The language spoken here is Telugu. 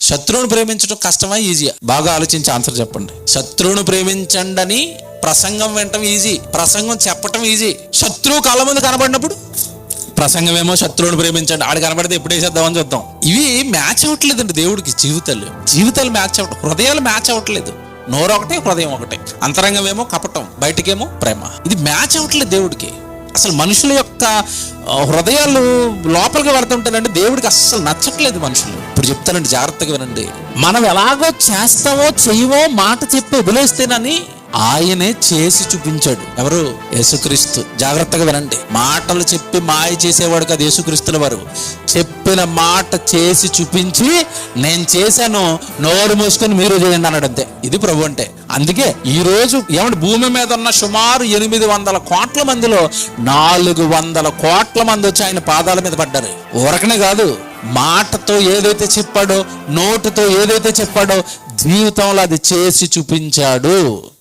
శత్రువును ప్రేమించడం కష్టమా? ఈజీయా బాగా ఆలోచించి ఆన్సర్ చెప్పండి. శత్రువును ప్రేమించండి అని ప్రసంగం వినటం ఈజీ ప్రసంగం చెప్పటం ఈజీ శత్రువు కళ్ళ ముందు కనబడినప్పుడు? ప్రసంగం ఏమో శత్రువుని ప్రేమించండి. ఆడు కనబడితే ఎప్పుడు వేసేద్దామని చూద్దాం. ఇవి మ్యాచ్ అవ్వట్లేదండి దేవుడికి జీవితాలు. జీవితాలు మ్యాచ్ అవ్వటం హృదయాలు మ్యాచ్ అవ్వట్లేదు. నోరు ఒకటే హృదయం ఒకటే. అంతరంగం ఏమో కపటం బయటకేమో ప్రేమ. ఇది మ్యాచ్ అవ్వట్లేదు దేవుడికి. అసలు మనుషుల యొక్క హృదయాలు లోపలికి పడుతుంటారంటే దేవుడికి అస్సలు నచ్చట్లేదు మనుషులు. ఇప్పుడు చెప్తానండి జాగ్రత్తగా వినండి. మనం ఎలాగో చేస్తామో చెయ్యమో మాట చెప్పి వదిలేస్తేనని ఆయనే చేసి చూపించాడు. ఎవరు? యేసుక్రీస్తు. జాగ్రత్తగా వినండి. మాటలు చెప్పి మాయ చేసేవాడు కాదు యేసుక్రీస్తుల వారు. చెప్పిన మాట చేసి చూపించి నేను చేశాను నోరు మూసుకొని మీరు చేయండి అన్నాడు అంతే. ఇది ప్రభు అంటే. అందుకే ఈ రోజు ఏమంటే భూమి మీద ఉన్న సుమారు ఎనిమిది వందల కోట్ల మందిలో నాలుగు వందల కోట్ల మంది వచ్చి ఆయన పాదాల మీద పడ్డారు. ఊరకనే కాదు మాటతో ఏదైతే చెప్పాడో నోటుతో ఏదైతే చెప్పాడో జీవితంలో అది చేసి చూపించాడు.